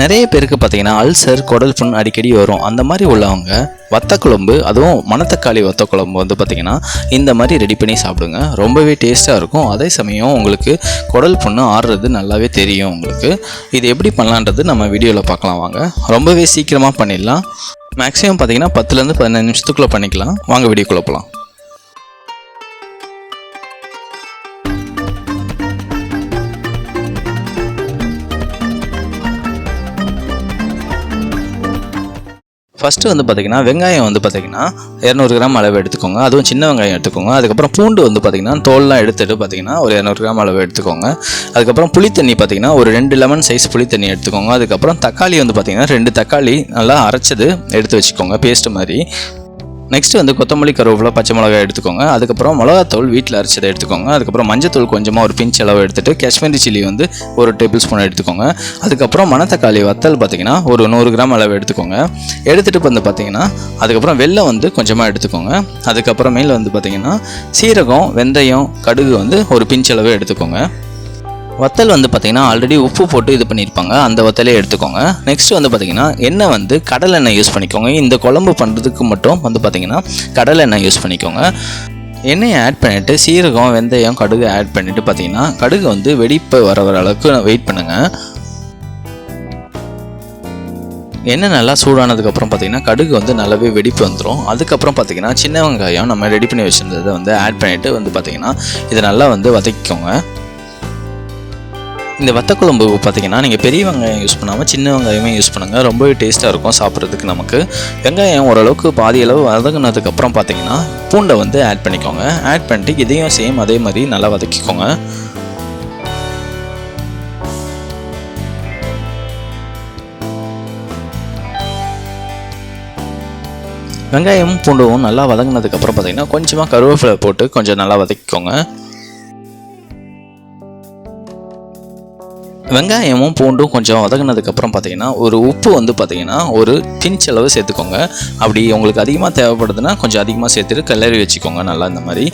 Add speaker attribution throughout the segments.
Speaker 1: நிறைய பேருக்கு பார்த்தீங்கன்னா அல்சர் குடல் புண் அடிக்கடி வரும். அந்த மாதிரி உள்ளவங்க வத்த குழம்பு அதுவும் மணத்தக்காளி வத்த குழம்பு வந்து பார்த்திங்கன்னா இந்த மாதிரி ரெடி பண்ணி சாப்பிடுங்க. ரொம்பவே டேஸ்ட்டாக இருக்கும். அதே சமயம் உங்களுக்கு குடல் புண்ணு ஆடுறது நல்லாவே தெரியும் உங்களுக்கு. இது எப்படி பண்ணலான்றது நம்ம வீடியோவில் பார்க்கலாம் வாங்க. ரொம்பவே சீக்கிரமாக பண்ணிடலாம். மேக்ஸிமம் பார்த்தீங்கன்னா பத்துலேருந்து பதினஞ்சு நிமிஷத்துக்குள்ளே பண்ணிக்கலாம். வாங்க வீடியோக்குள்ளே போகலாம் ஃபஸ்ட்டு வந்து பார்த்திங்கன்னா வெங்காயம் வந்து பார்த்திங்கன்னா இரநூறு கிராம் அளவு எடுத்துக்கோங்க. அதுவும் சின்ன வெங்காயம் எடுத்துக்கோங்க. அதுக்கப்புறம் பூண்டு வந்து பார்த்திங்கன்னா தோல்லாம் எடுத்துட்டு பார்த்திங்கன்னா ஒரு இரநூறு கிராம் அளவு எடுத்துக்கோங்க. அதுக்கப்புறம் புளித்தண்ணி பார்த்திங்கன்னா ஒரு ரெண்டு லெமன் சைஸ் புளித்தண்ணி எடுத்துக்கோங்க. அதுக்கப்புறம் தக்காளி வந்து பார்த்திங்கன்னா ரெண்டு தக்காளி நல்லா அரைச்சது எடுத்து வச்சுக்கோங்க பேஸ்ட் மாதிரி. நெக்ஸ்ட் வந்து கொத்தமல்லி கருவேப்பிலை பச்சை மிளகாய் எடுத்துக்கோங்க. அதுக்கப்புறம் மிளகாத்தூள் வீட்டில் அரைச்சதை எடுத்துக்கோங்க. அதுக்கப்புறம் மஞ்சத்தூள் கொஞ்சமாக ஒரு பிஞ்ச் அளவு எடுத்துகிட்டு காஷ்மீரி சில்லி வந்து ஒரு டேபிள் ஸ்பூன் எடுத்துக்கோங்க. அதுக்கப்புறம் மணத்தக்காளி வத்தல் பார்த்தீங்கன்னா ஒரு நூறு கிராம் அளவு எடுத்துக்கோங்க. எடுத்துகிட்டு வந்து பார்த்தீங்கன்னா அதுக்கப்புறம் வெள்ளம் வந்து கொஞ்சமாக எடுத்துக்கோங்க. அதுக்கப்புறமேல வந்து பார்த்தீங்கன்னா சீரகம் வெந்தயம் கடுகு வந்து ஒரு பிஞ்ச் அளவு எடுத்துக்கோங்க. வத்தல் வந்து பார்த்தீங்கன்னா ஆல்ரெடி உப்பு போட்டு இது பண்ணியிருப்பாங்க. அந்த வத்தலே எடுத்துக்கோங்க. நெக்ஸ்ட் வந்து பார்த்தீங்கன்னா எண்ணெய் வந்து கடலை எண்ணெய் யூஸ் பண்ணிக்கோங்க. இந்த குழம்பு பண்ணுறதுக்கு மட்டும் வந்து பார்த்தீங்கன்னா கடலை எண்ணெய் யூஸ் பண்ணிக்கோங்க. எண்ணெயை ஆட் பண்ணிவிட்டு சீரகம் வெந்தயம் கடுகு ஆட் பண்ணிவிட்டு பார்த்தீங்கன்னா கடுகு வந்து வெடிப்பு வர வர அளவுக்கு வெயிட் பண்ணுங்கள் எண்ணெய் நல்லா சூடானதுக்கப்புறம் பார்த்தீங்கன்னா கடுகு வந்து நல்லாவே வெடிப்பு வந்துடும் அதுக்கப்புறம் பார்த்தீங்கன்னா சின்ன வெங்காயம் நம்ம ரெடி பண்ணி வச்சுருந்ததை வந்து ஆட் பண்ணிவிட்டு வந்து பார்த்தீங்கன்னா இதை நல்லா வந்து வதக்கிக்கோங்க. இந்த வத்த குழம்பு பார்த்தீங்கன்னா நீங்கள் பெரிய வெங்காயம் யூஸ் பண்ணாமல் சின்ன வெங்காயமே யூஸ் பண்ணுங்கள் ரொம்பவே டேஸ்ட்டாக இருக்கும் சாப்பிட்றதுக்கு நமக்கு. வெங்காயம் ஓரளவுக்கு பாதி அளவு வதங்கினதுக்கப்புறம் பார்த்தீங்கன்னா பூண்டை வந்து ஆட் பண்ணிக்கோங்க. ஆட் பண்ணிட்டு இதையும் சேம் அதே மாதிரி நல்லா வதக்கிக்கோங்க. வெங்காயமும் பூண்டும் நல்லா வதங்கினதுக்கப்புறம் பார்த்தீங்கன்னா கொஞ்சமாக கருவேப்பிலை போட்டு கொஞ்சம் நல்லா வதக்கிக்கோங்க. வெங்காயமும் பூண்டும் கொஞ்சம் வதங்கினதுக்கப்புறம் பார்த்தீங்கன்னா ஒரு உப்பு வந்து பார்த்தீங்கன்னா ஒரு பிஞ்ச் அளவு சேர்த்துக்கோங்க. அப்படி உங்களுக்கு அதிகமாக தேவைப்படுதுன்னா கொஞ்சம் அதிகமாக சேர்த்துட்டு கிளறி வச்சுக்கோங்க நல்லா இந்த மாதிரி.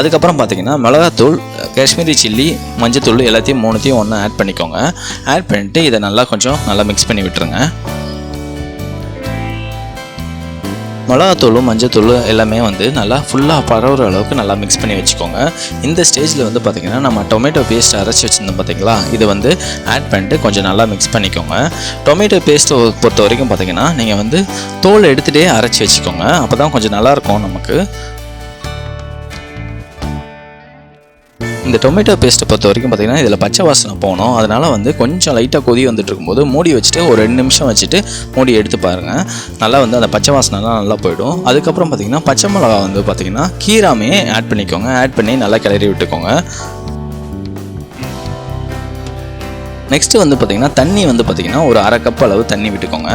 Speaker 1: அதுக்கப்புறம் பார்த்தீங்கன்னா மிளகாத்தூள் காஷ்மீரி சில்லி மஞ்சத்தூள் எல்லாத்தையும் மூணுத்தையும் ஒன்று ஆட் பண்ணிக்கோங்க. ஆட் பண்ணிவிட்டு இதை நல்லா கொஞ்சம் நல்லா மிக்ஸ் பண்ணி விட்டுருங்க. மிளகாத்தூளும் மஞ்சத்தூளும் எல்லாமே வந்து நல்லா ஃபுல்லாக பரவுற அளவுக்கு நல்லா மிக்ஸ் பண்ணி வச்சுக்கோங்க. இந்த ஸ்டேஜில் வந்து பார்த்திங்கன்னா நம்ம டொமேட்டோ பேஸ்ட் அரைச்சி வச்சுருந்தோம் பார்த்தீங்களா இதை வந்து ஆட் பண்ணிட்டு கொஞ்சம் நல்லா மிக்ஸ் பண்ணிக்கோங்க. டொமேட்டோ பேஸ்ட்டை பொறுத்த வரைக்கும் பார்த்திங்கன்னா நீங்கள் வந்து தோல் எடுத்துகிட்டே அரைச்சி வச்சுக்கோங்க. அப்போ தான் கொஞ்சம் நல்லாயிருக்கும் நமக்கு. இந்த டொமேட்டோ பேஸ்ட்டை பொறுத்த வரைக்கும் பார்த்தீங்கன்னா இதில் பச்சை வாசனை போகணும். அதனால் வந்து கொஞ்சம் லைட்டாக கொதி வந்துட்டு இருக்கும்போது மூடி வச்சுட்டு ஒரு ரெண்டு நிமிஷம் வச்சுட்டு மூடி எடுத்து பாருங்கள் நல்லா வந்து அந்த பச்சை வாசனைலாம் நல்லா போயிடும். அதுக்கப்புறம் பார்த்தீங்கன்னா பச்சை மிளகா வந்து பார்த்தீங்கன்னா கீராமே ஆட் பண்ணிக்கோங்க. ஆட் பண்ணி நல்லா கிளறி விட்டுக்கோங்க. நெக்ஸ்ட்டு வந்து பார்த்திங்கன்னா தண்ணி வந்து பார்த்திங்கன்னா ஒரு அரை கப் அளவு தண்ணி விட்டுக்கோங்க.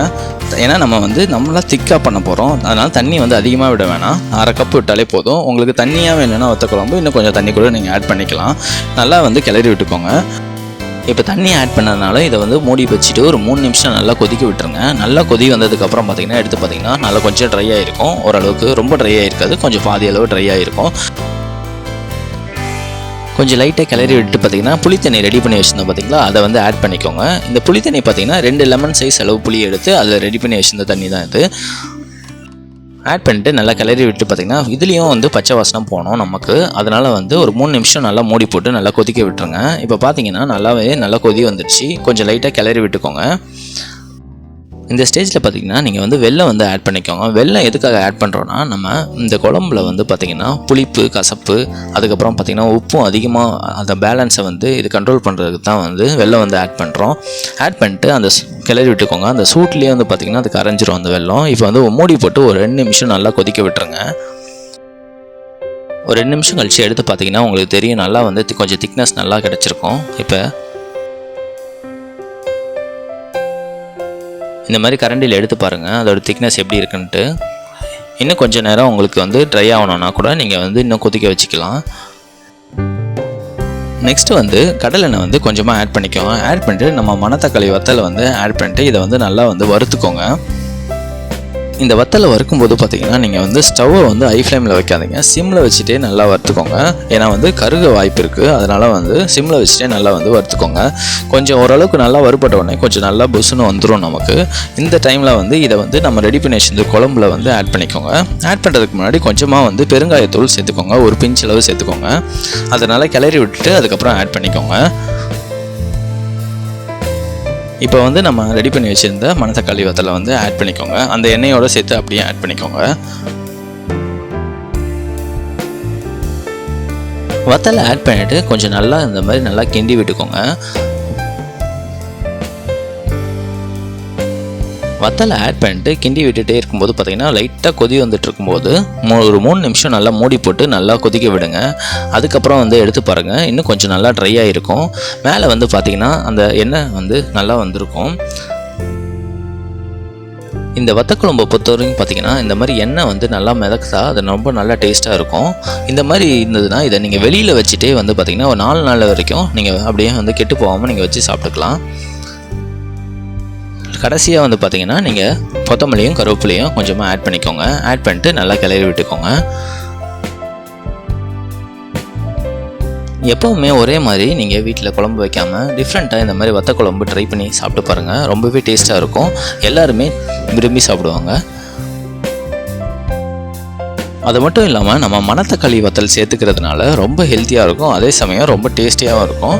Speaker 1: ஏன்னா நம்ம வந்து நம்மளாம் திக்காக பண்ண போகிறோம் அதனால் தண்ணி வந்து அதிகமாக விட வேணாம். அரை கப் விட்டாலே போதும். உங்களுக்கு தண்ணியாக வேணும்னா ஒத்த குழம்பு இன்னும் கொஞ்சம் தண்ணி கூட நீங்கள் ஆட் பண்ணிக்கலாம். நல்லா வந்து கிளறி விட்டுக்கோங்க. இப்போ தண்ணி ஆட் பண்ணதுனால இதை வந்து மூடி வச்சுட்டு ஒரு மூணு நிமிஷம் நல்லா கொதிக்க விட்டுருங்க. நல்லா கொதி வந்ததுக்கப்புறம் பார்த்தீங்கன்னா எடுத்து பார்த்தீங்கன்னா நல்லா கொஞ்சம் ட்ரை ஆகிருக்கும் ஓரளவுக்கு ரொம்ப ட்ரை ஆகிருக்காது கொஞ்சம் பாதி அளவு ட்ரை ஆகிருக்கும் கொஞ்சம் லைட்டாக கிளறி விட்டு பார்த்தீங்கன்னா புளித்தண்ணி ரெடி பண்ணி வச்சுருந்தோம் பார்த்தீங்களா அதை வந்து ஆட் பண்ணிக்கோங்க. இந்த புளித்தண்ணி பார்த்தீங்கன்னா ரெண்டு லெமன் சைஸ் அளவு புளி எடுத்து அதில் ரெடி பண்ணி வச்சிருந்த தண்ணி தான் இது. ஆட் பண்ணிட்டு நல்லா கிளறி விட்டு பார்த்திங்கன்னா இதுலேயும் வந்து பச்சை வாசனம் போகணும் நமக்கு. அதனால் வந்து ஒரு மூணு நிமிஷம் நல்லா மூடி போட்டு நல்லா கொதிக்க விட்டுருங்க. இப்போ பார்த்தீங்கன்னா நல்லாவே நல்லா கொதி வந்துடுச்சு. கொஞ்சம் லைட்டாக கிளறி விட்டுக்கோங்க. இந்த ஸ்டேஜில் பார்த்தீங்கன்னா நீங்கள் வந்து வெள்ளம் வந்து ஆட் பண்ணிக்கோங்க. வெள்ளம் எதுக்காக ஆட் பண்ணுறோன்னா நம்ம இந்த குழம்புல வந்து பார்த்திங்கன்னா புளிப்பு கசப்பு அதுக்கப்புறம் பார்த்திங்கன்னா உப்பும் அதிகமாக அந்த பேலன்ஸை வந்து இது கண்ட்ரோல் பண்ணுறதுக்கு தான் வந்து வெள்ளம் வந்து ஆட் பண்ணுறோம் ஆட் பண்ணிட்டு அந்த கிளறி விட்டுக்கோங்க. அந்த சூட்லேயே வந்து பார்த்திங்கன்னா அது கரைஞ்சிரும் அந்த வெள்ளம் இப்போ வந்து மூடி போட்டு ஒரு ரெண்டு நிமிஷம் நல்லா கொதிக்க விட்டுருங்க. ஒரு ரெண்டு நிமிஷம் கழிச்சு எடுத்து பார்த்தீங்கன்னா உங்களுக்கு தெரியும் நல்லா வந்து கொஞ்சம் திக்னஸ் நல்லா கிடச்சிருக்கும். இப்போ இந்த மாதிரி கரண்டியில் எடுத்து பாருங்கள் அதோட திக்னஸ் எப்படி இருக்குன்ட்டு. இன்னும் கொஞ்சம் நேரம் உங்களுக்கு வந்து ட்ரை ஆகணும்னா கூட நீங்கள் வந்து இன்னும் கொதிக்க வச்சுக்கலாம். நெக்ஸ்ட் வந்து கடலெண்ணெய் வந்து கொஞ்சமாக ஆட் பண்ணிக்கோங்க. ஆட் பண்ணிட்டு நம்ம மணத்தக்காளி வத்தலை வந்து ஆட் பண்ணிட்டு இதை வந்து நல்லா வந்து வறுத்துக்கோங்க. இந்த வத்தலை வறுக்கும்போது பார்த்தீங்கன்னா நீங்கள் வந்து ஸ்டவ்வை வந்து ஐ ஃப்ளேமில் வைக்காதீங்க. சிம்மில் வச்சுட்டே நல்லா வறுத்துக்கோங்க. ஏன்னா வந்து கருக வாய்ப்பு இருக்குது அதனால் வந்து சிம்மில் வச்சுட்டே நல்லா வந்து வறுத்துக்கோங்க. கொஞ்சம் ஓரளவுக்கு நல்லா வறுபட்ட உடனே கொஞ்சம் நல்லா புசுன்னு வந்துடும் நமக்கு. இந்த டைமில் வந்து இதை வந்து நம்ம ரெடி பண்ணி வச்சிருந்த குழம்புல வந்து ஆட் பண்ணிக்கோங்க. ஆட் பண்ணுறதுக்கு முன்னாடி கொஞ்சமாக வந்து பெருங்காயத்தூள் சேர்த்துக்கோங்க. ஒரு பிஞ்ச் அளவு சேர்த்துக்கோங்க. அதனால் கிளறி விட்டுட்டு அதுக்கப்புறம் ஆட் பண்ணிக்கோங்க. இப்போ வந்து நம்ம ரெடி பண்ணி வச்சுருந்த மணத்தக்காளி வத்தலை வந்து ஆட் பண்ணிக்கோங்க. அந்த எண்ணெயோடு சேர்த்து அப்படியே ஆட் பண்ணிக்கோங்க. வத்தலை ஆட் பண்ணிவிட்டு கொஞ்சம் நல்லா இந்த மாதிரி நல்லா கிண்டி விட்டுக்கோங்க. வத்தலை ஆட் பண்ணிட்டு கிண்டி விட்டுட்டே இருக்கும்போது பார்த்தீங்கன்னா லைட்டாக கொதி வந்துட்டு இருக்கும்போது மூ- ஒரு மூணு நிமிஷம் நல்லா மூடி போட்டு நல்லா கொதிக்க விடுங்க. அதுக்கப்புறம் வந்து எடுத்து பாருங்கள் இன்னும் கொஞ்சம் நல்லா ட்ரை ஆகிருக்கும் மேலே வந்து பார்த்தீங்கன்னா அந்த எண்ணெய் வந்து நல்லா வந்திருக்கும். இந்த வத்தக்குழம்பை பொறுத்த வரைக்கும் பார்த்தீங்கன்னா இந்த மாதிரி எண்ணெய் வந்து நல்லா மிதக்குதா அது ரொம்ப நல்லா டேஸ்ட்டாக இருக்கும். இந்த மாதிரி இருந்ததுன்னா இதை நீங்கள் வெளியில் வச்சுட்டே வந்து பார்த்தீங்கன்னா ஒரு நாலு நாள் வரைக்கும் நீங்கள் அப்படியே வந்து கெட்டு போகாமல் நீங்கள் வச்சு சாப்பிட்டுக்கலாம். கடைசியாக வந்து பார்த்தீங்கன்னா நீங்கள் கொத்தமல்லியும் கருவேப்பிலையும் கொஞ்சமாக ஆட் பண்ணிக்கோங்க. ஆட் பண்ணிட்டு நல்லா கிளறி விட்டுக்கோங்க. எப்போவுமே ஒரே மாதிரி நீங்கள் வீட்டில் குழம்பு வைக்காமல் டிஃப்ரெண்ட்டாக இந்த மாதிரி வத்த குழம்பு ட்ரை பண்ணி சாப்பிட்டு பாருங்கள் ரொம்பவே டேஸ்ட்டாக இருக்கும். எல்லாருமே விரும்பி சாப்பிடுவாங்க. அது மட்டும் இல்லாமல் நம்ம மணத்தக்காளி வத்தல் சேர்த்துக்கிறதுனால ரொம்ப ஹெல்த்தியாக இருக்கும். அதே சமயம் ரொம்ப டேஸ்டியாகவும் இருக்கும்.